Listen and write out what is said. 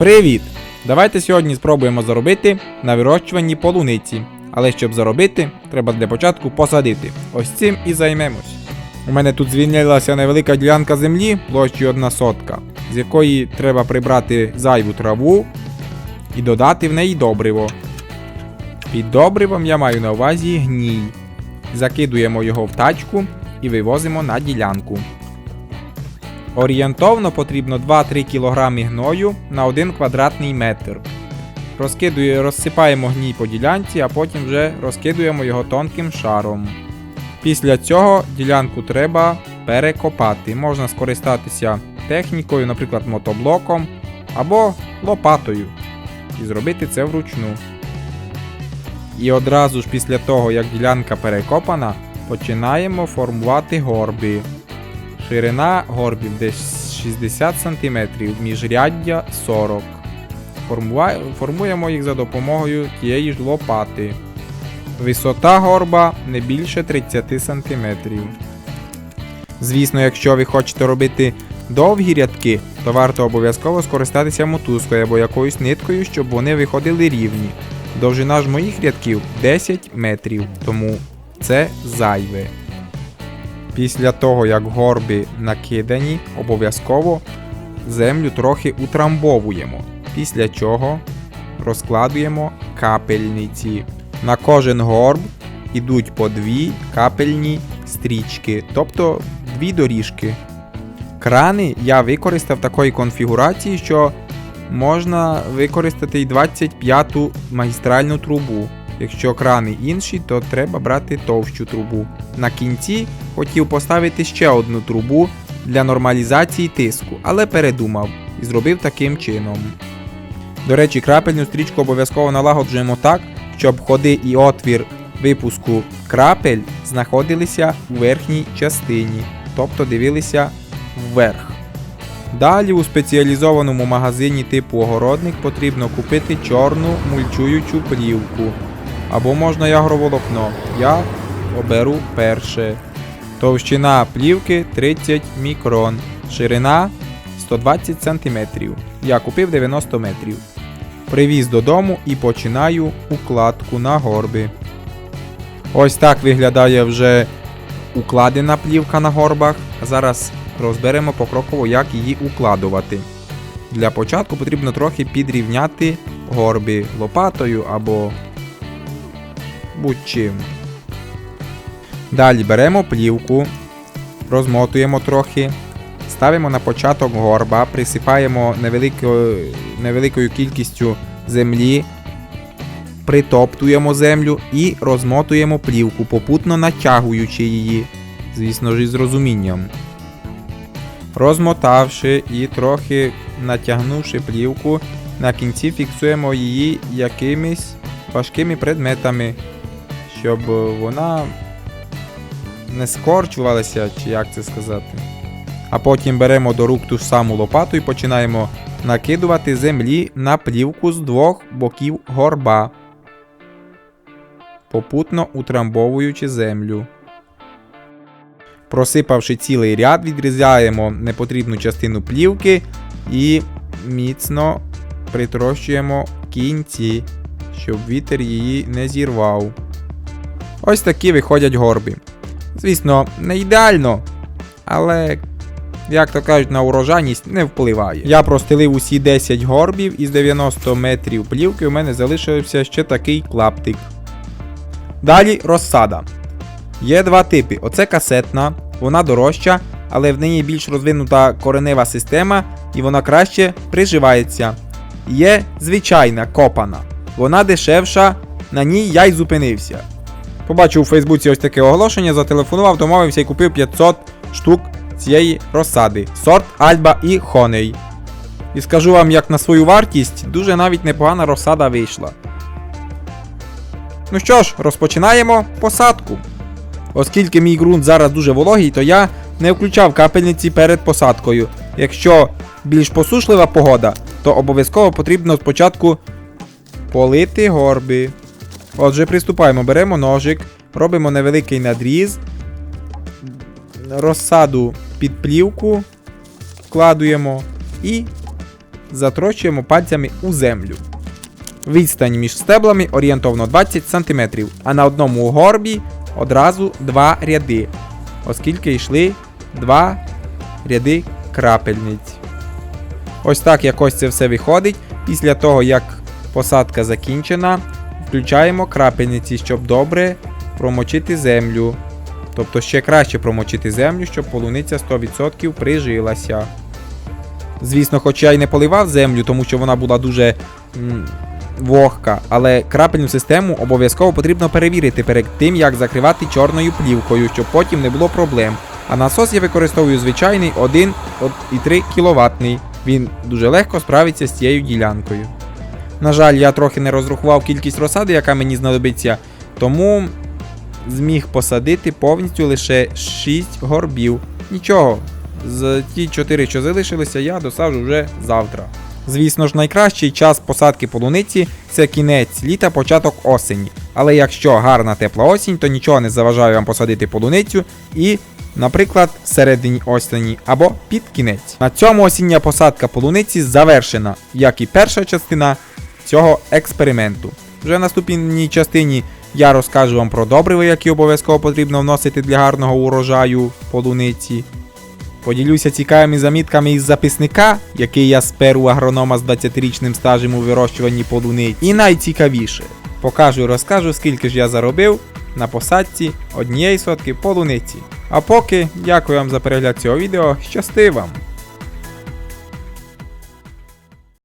Привіт! Давайте сьогодні спробуємо заробити на вирощуванні полуниці. Але щоб заробити, треба для початку посадити. Ось цим і займемось. У мене тут звільнилася невелика ділянка землі площею одна сотка, з якої треба прибрати зайву траву і додати в неї добриво. Під добривом я маю на увазі гній. Закидуємо його в тачку і вивозимо на ділянку. Орієнтовно потрібно 2-3 кг гною на 1 квадратний метр. Розкидує, розсипаємо гній по ділянці, а потім вже розкидуємо його тонким шаром. Після цього ділянку треба перекопати. Можна скористатися технікою, наприклад, мотоблоком або лопатою. І зробити це вручну. І одразу ж після того, як ділянка перекопана, починаємо формувати горби. Ширина горбів десь 60 см, міжряддя 40 Формува- Формуємо їх за допомогою тієї ж лопати. Висота горба не більше 30 см. Звісно, якщо ви хочете робити довгі рядки, то варто обов'язково скористатися мотузкою або якоюсь ниткою, щоб вони виходили рівні. Довжина ж моїх рядків 10 метрів, тому це зайве. Після того, як горби накидані, обов'язково землю трохи утрамбовуємо. Після чого розкладуємо капельниці. На кожен горб ідуть по дві капельні стрічки, тобто дві доріжки. Крани я використав такої конфігурації, що можна використати і 25-ту магістральну трубу. Якщо крани інші, то треба брати товщу трубу. На кінці хотів поставити ще одну трубу для нормалізації тиску, але передумав і зробив таким чином. До речі, крапельну стрічку обов'язково налагоджуємо так, щоб ходи і отвір випуску крапель знаходилися у верхній частині, тобто дивилися вверх. Далі у спеціалізованому магазині типу огородник потрібно купити чорну мульчуючу плівку. Або можна ягроволокно. Я оберу перше. Товщина плівки 30 мікрон. Ширина 120 см. Я купив 90 метрів. Привіз додому і починаю укладку на горби. Ось так виглядає вже укладена плівка на горбах. Зараз розберемо покроково, як її укладувати. Для початку потрібно трохи підрівняти горби лопатою або будь-чим. Далі беремо плівку, розмотуємо трохи, ставимо на початок горба, присипаємо невеликою, невеликою кількістю землі, притоптуємо землю і розмотуємо плівку, попутно натягуючи її, звісно ж, із розумінням. Розмотавши і трохи натягнувши плівку, на кінці фіксуємо її якимись важкими предметами, щоб вона не скорчувалася, чи як це сказати. А потім беремо до рук ту ж саму лопату і починаємо накидувати землі на плівку з двох боків горба, попутно утрамбовуючи землю. Просипавши цілий ряд, відрізаємо непотрібну частину плівки і міцно притрощуємо кінці, щоб вітер її не зірвав. Ось такі виходять горби. Звісно, не ідеально, але, як то кажуть, на урожайність не впливає. Я простелив усі 10 горбів із 90 метрів плівки, у мене залишився ще такий клаптик. Далі розсада. Є два типи. Оце касетна, вона дорожча, але в неї більш розвинута коренева система і вона краще приживається. Є звичайна копана. Вона дешевша, на ній я й зупинився. Побачив у Фейсбуці ось таке оголошення, зателефонував, домовився і купив 500 штук цієї розсади. Сорт Альба і Хоней. І скажу вам, як на свою вартість, дуже навіть непогана розсада вийшла. Ну що ж, розпочинаємо посадку. Оскільки мій ґрунт зараз дуже вологий, то я не включав капельниці перед посадкою. Якщо більш посушлива погода, то обов'язково потрібно спочатку полити горби. Отже, приступаємо, беремо ножик, робимо невеликий надріз, розсаду під плівку, вкладуємо і затрощуємо пальцями у землю. Відстань між стеблами орієнтовно 20 см, а на одному горбі одразу два ряди, оскільки йшли два ряди крапельниць. Ось так якось це все виходить. Після того, як посадка закінчена, включаємо крапельниці, щоб добре промочити землю. Тобто ще краще промочити землю, щоб полуниця 100% прижилася. Звісно, хоч я й не поливав землю, тому що вона була дуже м, вогка, але крапельну систему обов'язково потрібно перевірити перед тим, як закривати чорною плівкою, щоб потім не було проблем. А насос я використовую звичайний 1,3 кВт. Він дуже легко справиться з цією ділянкою. На жаль, я трохи не розрахував кількість розсади, яка мені знадобиться, тому зміг посадити повністю лише 6 горбів. Нічого, з ті 4, що залишилися, я досаджу вже завтра. Звісно ж, найкращий час посадки полуниці це кінець літа, початок осені. Але якщо гарна тепла осінь, то нічого не заважає вам посадити полуницю і, наприклад, всередині осені або під кінець. На цьому осіння посадка полуниці завершена, як і перша частина цього експерименту. Вже в наступній частині я розкажу вам про добрива, які обов'язково потрібно вносити для гарного урожаю полуниці. Поділюся цікавими замітками із записника, який я сперу агронома з 20-річним стажем у вирощуванні полуниць. І найцікавіше, покажу і розкажу, скільки ж я заробив на посадці однієї сотки полуниці. А поки дякую вам за перегляд цього відео, щасти вам!